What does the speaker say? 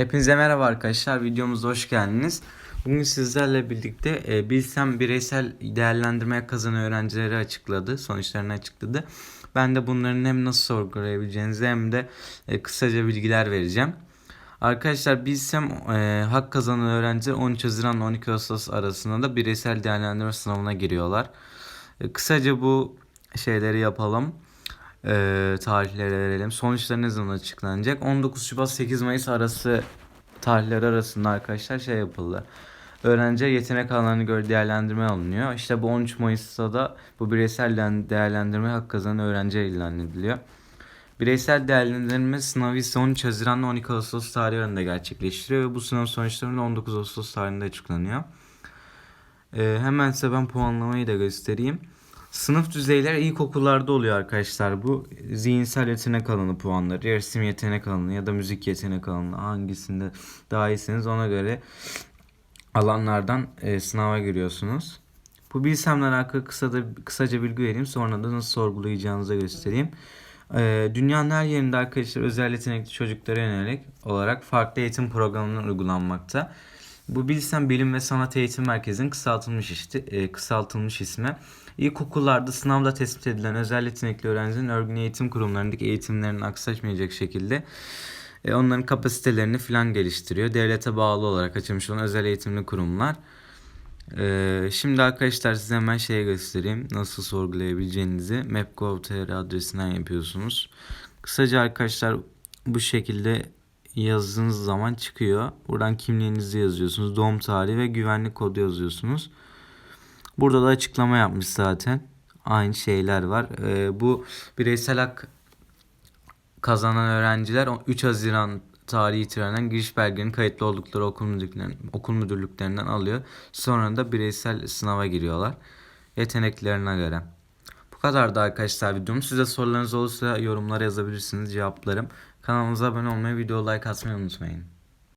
Hepinize merhaba arkadaşlar. Videomuza hoş geldiniz. Bugün sizlerle birlikte e, Bilsem bireysel değerlendirmeye kazanan öğrencileri açıkladı. Sonuçlarını açıkladı. Ben de bunların hem nasıl sorgulayabileceğinizi hem de e, kısaca bilgiler vereceğim. Arkadaşlar Bilsem e, hak kazanan öğrenciler 13 Haziran ile 12 Ağustos arasında da bireysel değerlendirme sınavına giriyorlar. E, kısaca bu şeyleri yapalım e, tarihleri verelim. Sonuçları ne zaman açıklanacak? 19 Şubat 8 Mayıs arası tarihler arasında arkadaşlar şey yapıldı. Öğrenci yetenek alanlarına göre değerlendirme alınıyor. İşte bu 13 Mayıs'ta da bu bireysel değerlendirme hak kazanan öğrenci ilan ediliyor. Bireysel değerlendirme sınavı ise 13 Haziran ile 12 Ağustos tarihlerinde arasında gerçekleştiriyor ve bu sınav sonuçları da 19 Ağustos tarihinde açıklanıyor. Ee, hemen size ben puanlamayı da göstereyim. Sınıf düzeyleri ilkokullarda oluyor arkadaşlar. Bu zihinsel yetenek alanı puanları, resim yetenek alanı ya da müzik yetenek alanı hangisinde daha iyisiniz ona göre alanlardan e, sınava giriyorsunuz. Bu bilsemle alakalı kısa da, kısaca bilgi vereyim. Sonra da nasıl sorgulayacağınızı göstereyim. E, dünyanın her yerinde arkadaşlar özel yetenekli çocuklara yönelik olarak farklı eğitim programları uygulanmakta. Bu Bilsem Bilim ve Sanat Eğitim Merkezi'nin kısaltılmış, işte, e, kısaltılmış ismi. İlkokullarda sınavda tespit edilen özel yetenekli öğrencinin örgün eğitim kurumlarındaki eğitimlerinin aksatmayacak şekilde e, onların kapasitelerini falan geliştiriyor. Devlete bağlı olarak açılmış olan özel eğitimli kurumlar. E, şimdi arkadaşlar size hemen şeye göstereyim nasıl sorgulayabileceğinizi. Map.gov.tr adresinden yapıyorsunuz. Kısaca arkadaşlar bu şekilde yazdığınız zaman çıkıyor. Buradan kimliğinizi yazıyorsunuz. Doğum tarihi ve güvenlik kodu yazıyorsunuz. Burada da açıklama yapmış zaten. Aynı şeyler var. Ee, bu bireysel hak kazanan öğrenciler 3 Haziran tarihi itibaren giriş belgenin kayıtlı oldukları okul, müdürlüklerinden, okul müdürlüklerinden alıyor. Sonra da bireysel sınava giriyorlar. Yeteneklerine göre. Bu kadar da arkadaşlar videom. Size sorularınız olursa yorumlara yazabilirsiniz. Cevaplarım. Kanalımıza abone olmayı, video like atmayı unutmayın.